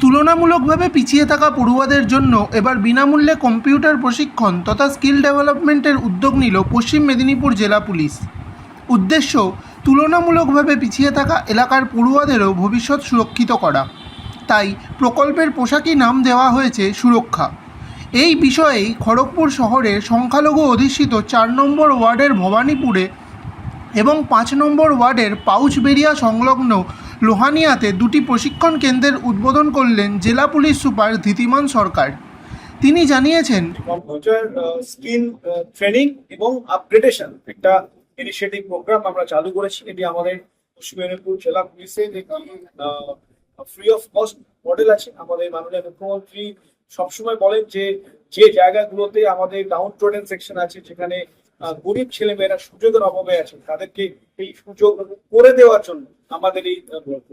তুলনামূলকভাবে পিছিয়ে থাকা পড়ুয়াদের জন্য এবার বিনামূল্যে কম্পিউটার প্রশিক্ষণ তথা স্কিল ডেভেলপমেন্টের উদ্যোগ নিল পশ্চিম মেদিনীপুর জেলা পুলিশ। উদ্দেশ্য, তুলনামূলকভাবে পিছিয়ে থাকা এলাকার পড়ুয়াদেরও ভবিষ্যৎ সুরক্ষিত করা। তাই প্রকল্পের পোশাকই নাম দেওয়া হয়েছে সুরক্ষা। এই বিষয়েই খড়গপুর শহরের সংখ্যালঘু অধ্যুষিত চার নম্বর ওয়ার্ডের ভবানীপুরে এবং পাঁচ নম্বর ওয়ার্ডের পাউচবেরিয়া সংলগ্ন লোহানিয়াতে দুটি প্রশিক্ষণ কেন্দ্রের উদ্বোধন করলেন জেলা পুলিশ সুপার ধীতিমান সরকার। তিনি জানিয়েছেন কম্পিউটার স্কিল ট্রেনিং এবং আপগ্রেডেশন একটা ইনিশিয়েটিভ প্রোগ্রাম আমরা চালু করেছি। এটি আমাদের পশ্চিম মেদিনীপুর জেলা পুলিশের ফ্রি অফ কস্ট মডেল আছে। আমাদের মাননীয় মুখ্যমন্ত্রী সবসময় বলেন যে যে জায়গাগুলোতে আমাদের ডাউন টোডেন সেকশন আছে, যেখানে গরিব ছেলেমেয়েরা সুযোগের অভাবে আছে, তাদেরকে এই সুযোগ করে দেওয়ার জন্য আমাদের এই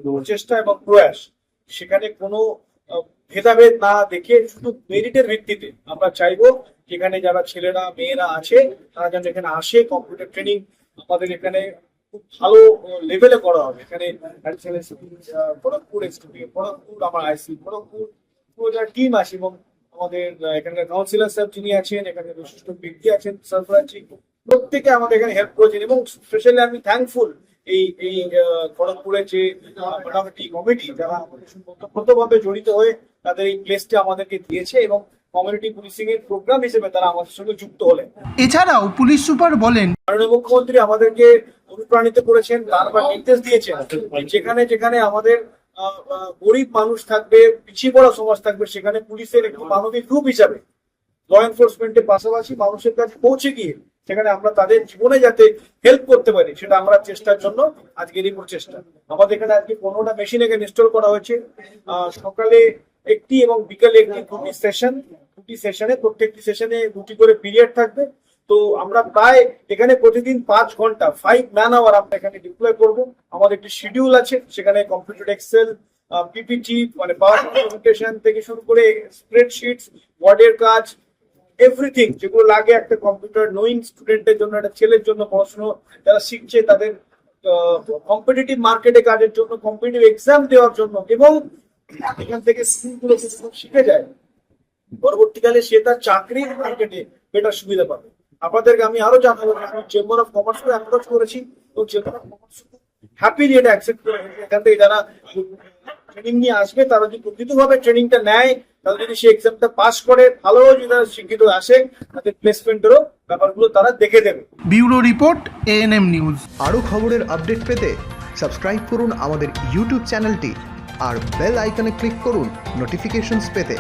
প্রচেষ্টা এবং প্রয়াস, সেখানে কোনো ভেদাভেদ না দেখে শুধু মেরিটের ভিত্তিতে আমরা চাইব যেখানে যারা ছেলেরা, মেয়েরা আছে, তারা যেন এখানে আসে, কম্পিউটার ট্রেনিং আমাদের এখানে খুব ভালো লেভেলে করা হবে। এখানে খড়গপুর এসটিপি খড়গপুর আমার আইসি খড়গপুর টিম আছে এবং আমাদের এখানকার কাউন্সিলর স্যার যিনি আছেন এখানে বিশিষ্ট ব্যক্তি আছেন সরফরাজি প্রত্যেকে আমাদের এখানে হেল্প করেছেন এবং স্পেশালি আমি থ্যাঙ্কফুল এই এই খড়গপুরের যে মোটামুটি কমিটি যারা ওতপ্রোতভাবে জড়িত হয়ে তাদের এই প্লেসটা আমাদেরকে দিয়েছে এবং কমিউনিটি পুলিশিং এর প্রোগ্রাম হিসেবে তারা আমাদের সঙ্গে যুক্ত হলেন। এছাড়াও পুলিশ সুপার বলেন মাননীয় মুখ্যমন্ত্রী আমাদেরকে অনুপ্রাণিত করেছেন বারবার নির্দেশ দিয়েছেন যেখানে যেখানে আমাদের গরিব মানুষ থাকবে, পিছিয়ে পড়া সমাজ থাকবে, সেখানে পুলিশের একটি মানবিক রূপ হিসাবে ল এনফোর্সমেন্টের পাশাপাশি মানুষের কাছে পৌঁছে গিয়ে সেখানে আমরা তাদের জীবনে যাতে হেল্প করতে পারি, সেটা আমরা চেষ্টার জন্য আজকের এই প্রচেষ্টা। আমাদের এখানে আজকে পনেরোটা মেশিন এখানে ইনস্টল করা হয়েছে। সকালে একটি এবং বিকালে একটি দুটি সেশন দুটি সেশনে প্রত্যেকটি সেশনে দুটি করে পিরিয়ড থাকবে। তো আমরা প্রায় এখানে প্রতিদিন পাঁচ ঘণ্টা ফাইভ ম্যান আওয়ার আমরা এখানে ডিপ্লয় করব। আমাদের একটি শিডিউল আছে, সেখানে কম্পিউটার এক্সেল পিপিটি মানে পাওয়ার প্রেজেন্টেশন থেকে শুরু করে স্প্রেডশিট ওয়ার্ডের কাজ এভরিথিং যেগুলো লাগে একটা কম্পিউটার নোয়িং স্টুডেন্টের জন্য, একটা ছেলের জন্য পড়াশোনা যারা শিখছে তাদের কম্পিটিটিভ মার্কেটে কাজের জন্য কম্পিটিটিভ এক্সাম দেওয়ার জন্য এবং এখান থেকে স্কিলগুলো শিখে যায়। পরবর্তীকালে সে তার চাকরির মার্কেটে বেটার সুবিধা পাবে। আপনাদেরকে আমি আরও জানাব চেম্বার অফ কমার্স অ্যাপ্রোচ করেছি তো চেম্বার অফ কমার্স হ্যাপিলি এটা অ্যাকসেপ্ট করে এখান থেকে যারা ট্রেনিং নিয়ে আসবে তারা যদি প্রকৃতভাবে ট্রেনিংটা নেয় তারা যদি সেই এক্সামটা পাস করে ভালো যদি তারা শিক্ষিত আসে তাদের প্লেসমেন্টেরও ব্যাপারগুলো তারা দেখে দেবে। ব্যুরো রিপোর্ট এএনএম নিউজ আরও খবরের আপডেট পেতে সাবস্ক্রাইব করুন আমাদের ইউটিউব চ্যানেলটি আর বেল আইকনে ক্লিক করুন নোটিফিকেশনস পেতে।